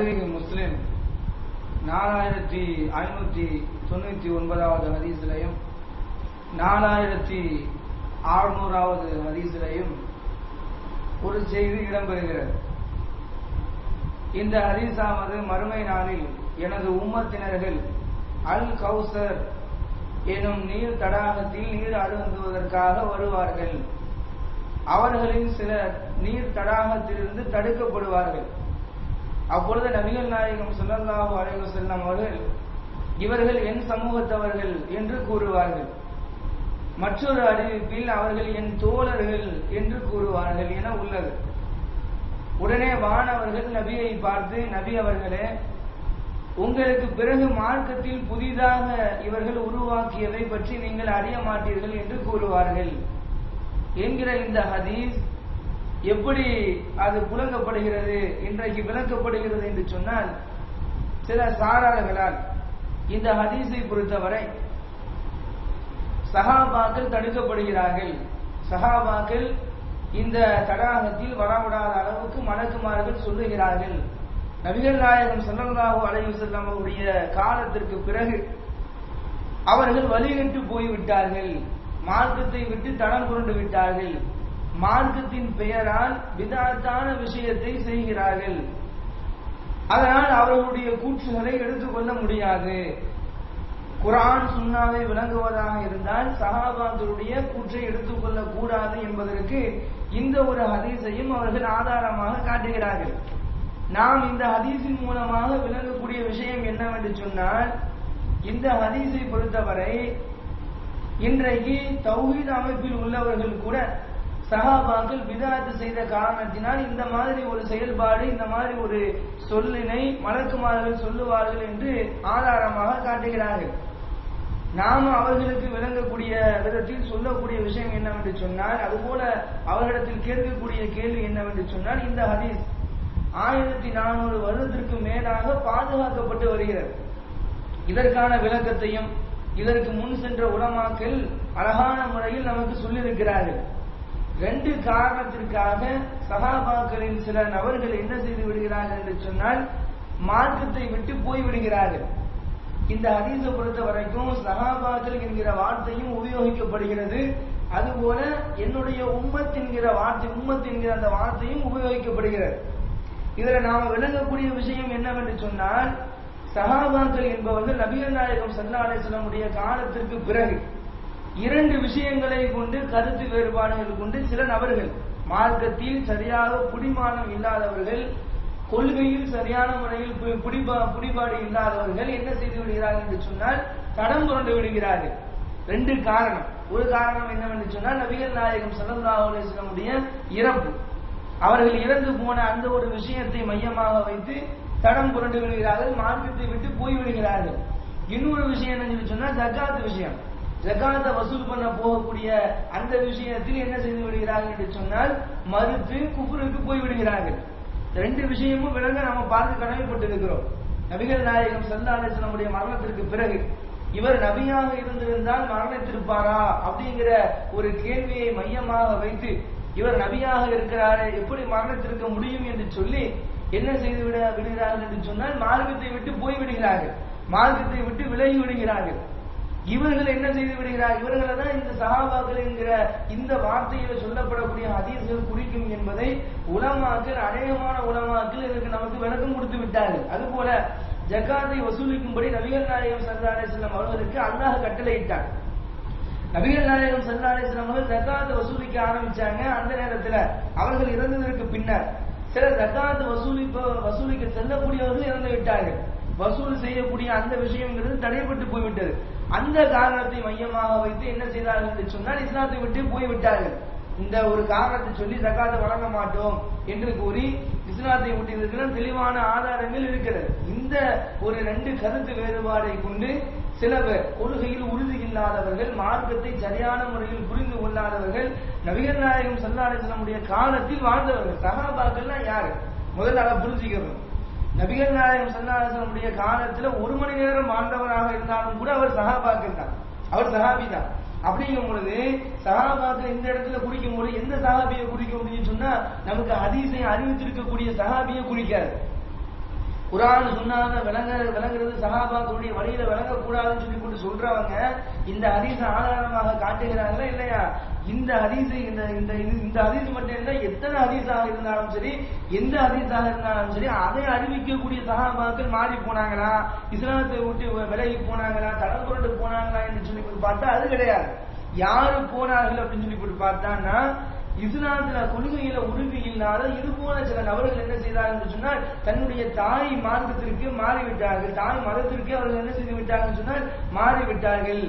முஸ்லிம் நாலாயிரத்தி ஐநூத்தி தொண்ணூத்தி ஒன்பதாவது ஹதீஸ்லையும் நாலாயிரத்தி அறுநூறாவது ஹதீஸ்லையும் ஒரு செய்தி இடம்பெறுகிறது. இந்த ஹதீஸாவது மறுமை நாளில் எனது உம்மத்தினர்கள் அல் கௌசர் எனும் நீர் தடாகத்தில் நீர் அருந்துவதற்காக வருவார்கள். அவர்களின் சிலர் நீர் தடாகத்திலிருந்து தடுக்கப்படுவார்கள். அப்பொழுது நபிகள் நாயகம் ஸல்லல்லாஹு அலைவு செல்லம் அவர்கள் இவர்கள் என் சமூகத்தவர்கள் என்று கூறுவார்கள். மற்றொரு அறிவிப்பில் அவர்கள் என் தோழர்கள் என்று கூறுவார்கள் என உள்ளது. உடனே வானவர்கள் நபியை பார்த்து நபி அவர்களே உங்களுக்கு பிறகு மார்க்கத்தில் புதிதாக இவர்கள் உருவாக்கியதை பற்றி நீங்கள் அறிய மாட்டீர்கள் என்று கூறுவார்கள். என்கிற இந்த ஹதீஸ் எப்படி அது புழங்கப்படுகிறது இன்றைக்கு விளக்கப்படுகிறது என்று சொன்னால் சில சாரார்களால் இந்த ஹதீஸை பொறுத்தவரை சஹாபாக்கள் தடுக்கப்படுகிறார்கள். சஹாபாக்கள் இந்த தடாகத்தில் வரவிடாத அளவுக்கு மலக்குமார்கள் சொல்லுகிறார்கள். நபிகள் நாயகம் ஸல்லல்லாஹு அலைவு செல்லம் அவருடைய காலத்திற்கு பிறகு அவர்கள் வழிகட்டு போய்விட்டார்கள். மார்க்கத்தை விட்டு தடம் புரண்டு விட்டார்கள். மார்க்கத்தின் பெயரால் விதாத்தான விஷயத்தை செய்கிறார்கள். அதனால் அவர்களுடைய கூற்றுகளை எடுத்துக்கொள்ள முடியாது. குரான் சுண்ணாவை விளங்குவதாக இருந்தால் சஹாபாக்களுடைய கூற்றை எடுத்துக்கொள்ள கூடாது என்பதற்கு இந்த ஒரு ஹதீஸையும் அவர்கள் ஆதாரமாக காட்டுகிறார்கள். நாம் இந்த ஹதீஸின் மூலமாக விளங்கக்கூடிய விஷயம் என்னவென்று சொன்னால் இந்த ஹதீஸை பொறுத்தவரை இன்றைக்கு தௌஹீத் அமைப்பில் உள்ளவர்கள் கூட சஹாபாக்கள் விதாத்து செய்த காரணத்தினால் இந்த மாதிரி ஒரு செயல்பாடு இந்த மாதிரி ஒரு சொல்லினை மலக்குமார்கள் சொல்லுவார்கள் என்று ஆதாரமாக காட்டுகிறார்கள். நாம அவர்களுக்கு விளங்கக்கூடிய விதத்தில் சொல்லக்கூடிய விஷயம் என்னவென்று சொன்னால் அதுபோல அவர்களிடத்தில் கேட்கக்கூடிய கேள்வி என்னவென்று சொன்னால் இந்த ஹதீஸ் ஆயிரத்தி நானூறு வருடத்திற்கு மேலாக பாதுகாக்கப்பட்டு வருகிறது. இதற்கான விளக்கத்தையும் இதற்கு முன் சென்ற உலமாக்கள் அழகான முறையில் நமக்கு சொல்லியிருக்கிறார்கள். ரெண்டு காரணத்திற்காக சகாபாக்களின் சில நபர்கள் என்ன செய்து விடுகிறார்கள் என்று சொன்னால் மார்க்கத்தை விட்டு போய் விடுகிறார்கள். இந்த ஹதீஸை பொறுத்த வரைக்கும் சகாபாக்கள் என்கிற வார்த்தையும் உபயோகிக்கப்படுகிறது. அதுபோல என்னுடைய உம்மத் என்கிற வார்த்தை உம்மத் என்கிற அந்த வார்த்தையும் உபயோகிக்கப்படுகிறது. இதுல நாம் விளங்கக்கூடிய விஷயம் என்னவென்று சொன்னால் சகாபாக்கள் என்பவர்கள் நபிகள் நாயகம் சல்லா அலிஸ்லமுடைய காலத்திற்கு பிறகு இரண்டு விஷயங்களை கொண்டு கருத்து வேறுபாடுகள் கொண்டு சில நபர்கள் மார்க்கத்தில் சரியாக புடிமானம் இல்லாதவர்கள் கொள்கையில் சரியான முறையில் புடிபா புடிபாடு இல்லாதவர்கள் என்ன செய்து விடுகிறார்கள் என்று சொன்னால் தடம் புரண்டு விடுகிறார்கள். ரெண்டு காரணம். ஒரு காரணம் என்னவென்று சொன்னால் நபிகள் நாயகம் சல்லல்லாஹு அலிஸ்லமுடைய இறப்பு. அவர்கள் இறந்து போன அந்த ஒரு விஷயத்தை மையமாக வைத்து தடம் புரண்டு விடுகிறார்கள் மார்க்கத்தை விட்டு போய் விடுகிறார்கள் இன்னொரு விஷயம் என்னன்னு சொன்னால் தக்காத்து விஷயம். ஜக்காத்தை வசூல் பண்ண போகக்கூடிய அந்த விஷயத்தில் என்ன செய்து விடுகிறார்கள் என்று சொன்னால் மறுத்து குஃபருக்கு போய் விடுகிறார்கள். ரெண்டு விஷயமும் விளங்க நம்ம பார்த்து கடமைப்பட்டிருக்கிறோம். நபிகள் நாயகம் சல்லா மரணத்திற்கு பிறகு இவர் நபியாக இருந்திருந்தால் மரணித்திருப்பாரா அப்படிங்கிற ஒரு கேள்வியை மையமாக வைத்து இவர் நபியாக இருக்கிறாரே எப்படி மரணத்திருக்க முடியும் என்று சொல்லி என்ன செய்து விட விடுகிறார்கள் என்று சொன்னால் மார்க்கத்தை விட்டு போய் விடுகிறார்கள். மார்க்கத்தை விட்டு விலகி விடுகிறார்கள். இவர்கள் என்ன செய்து விடுகிறார்? இவர்களை தான் இந்த சகாபாக்கள் என்கிற இந்த வார்த்தையில சொல்லப்படக்கூடிய ஹதீஸ்கள் குறிக்கும் என்பதை உலமாக்கள் அநேகமான உலமாக்கள் இதற்கு நமக்கு விளக்கம் கொடுத்து விட்டார்கள். அதுபோல ஜக்காத்தை வசூலிக்கும்படி நபிகள் நாயகம் சல்லா அலிஸ்லாம் அவர்களுக்கு அல்லாஹ் கட்டளையிட்டார் நபிகள் நாயகம் சல்லா அலிஸ்லாம் அவர்கள் ஜக்காத்தை வசூலிக்க ஆரம்பிச்சாங்க. அந்த நேரத்துல அவர்கள் இறந்ததற்கு பின்னர் சில ஜக்காத்து வசூலிப்ப வசூலிக்க செல்லக்கூடியவர்கள் இறந்து விட்டார்கள். வசூல் செய்யக்கூடிய அந்த விஷயங்கிறது தடைப்பட்டு போய்விட்டது. அந்த காரணத்தை மையமாக வைத்து என்ன செய்தார்கள் என்று சொன்னால் இஸ்லாத்தை விட்டு போய்விட்டார்கள். இந்த ஒரு காரணத்தை சொல்லி ஜக்காத்தை வழங்க மாட்டோம் என்று கூறி இஸ்லாத்தை விட்டு இருக்கிற தெளிவான ஆதாரங்கள் இருக்கிறது. இந்த ஒரு ரெண்டு கருத்து வேறுபாடை கொண்டு சில பேர் கொள்கையில் உறுதி இல்லாதவர்கள் மார்க்கத்தை சரியான முறையில் புரிந்து கொள்ளாதவர்கள் நபிகள் நாயகம் சல்லாசனமுடைய காலத்தில் வாழ்ந்தவர்கள் சகாபாக்கள்லாம் யாரு? முதல்ல அதை புரிஞ்சுக்கணும். நபிகள் நாயகம் சல்லாசனமுடைய காலத்துல ஒரு மணி நேரம் வாழ்ந்தவராக இருந்தாலும் கூட அவர் சகாபாக்கள் தான். அவர் சகாபி தான். அப்படிங்கும் பொழுது சகாபாக்கள் இந்த இடத்துல குறிக்கும் போது எந்த சகாபியை குறிக்க முடியும் சொன்னா நமக்கு அதிசயம் அறிவித்திருக்கக்கூடிய சகாபியை குறிக்காது குரான் சொன்னாங்க விளங்க விளங்குறது சகாபாக்களுடைய வழியில விளங்கக்கூடாதுன்னு சொல்லி கொண்டு சொல்றவங்க இந்த அதிச ஆதாரமாக காட்டுகிறாங்களா இல்லையா? இந்த ஹதீஸ் இந்த இந்த இந்த ஹதீஸ் மட்டும் இல்லை எத்தனை ஹதீஸாக இருந்தாலும் சரி எந்த ஹதீஸாக இருந்தாலும் சரி அதை அறிவிக்கக்கூடிய சகாபாக்கள் மாறி போனாங்களா? இஸ்லாத்தை விட்டு விலகி போனாங்களா? தடம் புரண்டு போனாங்களா என்று சொல்லி போய் பார்த்தா அது கிடையாது. யாரு போனார்கள் அப்படின்னு சொல்லி போட்டு பார்த்தான்னா இஸ்லாத்துல கொள்கையில உறுதி இல்லாத இது போல சில நபர்கள் என்ன செய்தார்கள் என்று சொன்னால் தன்னுடைய தாய் மார்க்கத்திற்கு மாறிவிட்டார்கள். தாய் மதத்திற்கு அவர்கள் என்ன செய்து விட்டார்கள் சொன்னால் மாறிவிட்டார்கள்.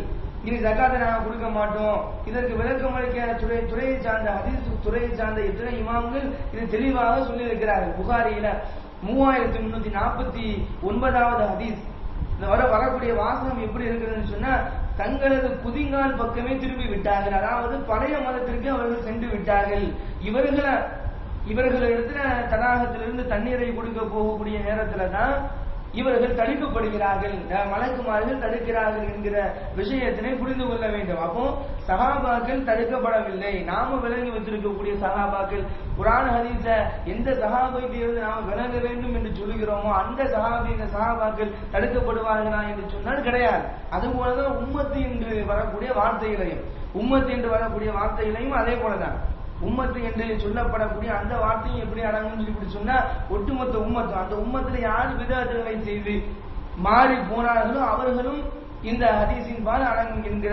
இனி ஜக்காத்தை நாங்கள் கொடுக்க மாட்டோம். இதற்கு விளக்கம் அளிக்க துறை துறையை சார்ந்த ஹதீஸ் துறையை சார்ந்த எத்தனை இமாம்கள் இது தெளிவாக சொல்லியிருக்கிறார்கள். புகாரியில மூவாயிரத்தி முன்னூத்தி நாற்பத்தி ஒன்பதாவது ஹதீஸ். இந்த வர வரக்கூடிய வாசகம் எப்படி இருக்கிறதுன்னு சொன்னா தங்களது குதிங்கால் பக்கமே திரும்பி விட்டார்கள். அதாவது பழைய மதத்திற்கு அவர்கள் சென்று விட்டார்கள். இவர்களை இவர்களிடத்துல தடாகத்திலிருந்து தண்ணீரை கொடுக்க போகக்கூடிய நேரத்துல தான் இவர்கள் தடுக்கப்படுகிறார்கள் அஹ் மலக்குமார்கள் தடுக்கிறார்கள் என்கிற விஷயத்தினை புரிந்து கொள்ள வேண்டும். அப்போ சகாபாக்கள் தடுக்கப்படவில்லை. நாம விலங்கி வச்சிருக்கக்கூடிய சகாபாக்கள் குரான் ஹதீச எந்த சகாபையிலிருந்து நாம் விலங்க வேண்டும் என்று சொல்லுகிறோமோ அந்த சகாபிக சகாபாக்கள் தடுக்கப்படுவார்களா என்று சொன்னால் கிடையாது. அது போலதான் உம்மத்து என்று வரக்கூடிய வார்த்தைகளையும் உம்மத்து என்று வரக்கூடிய வார்த்தைகளையும் அதே போலதான். உம்மத்து என்று சொல்லப்படக்கூடிய அந்த வார்த்தையும் எப்படி அடங்கும்னு சொல்லி இப்படி சொன்னா ஒட்டுமொத்த உம்மத்தும் அந்த உம்மத்துல யார் விதத்துகளை செய்து மாறி போனார்களோ அவர்களும் இந்த ஹதீஸின் பால் அடங்கும் என்கிற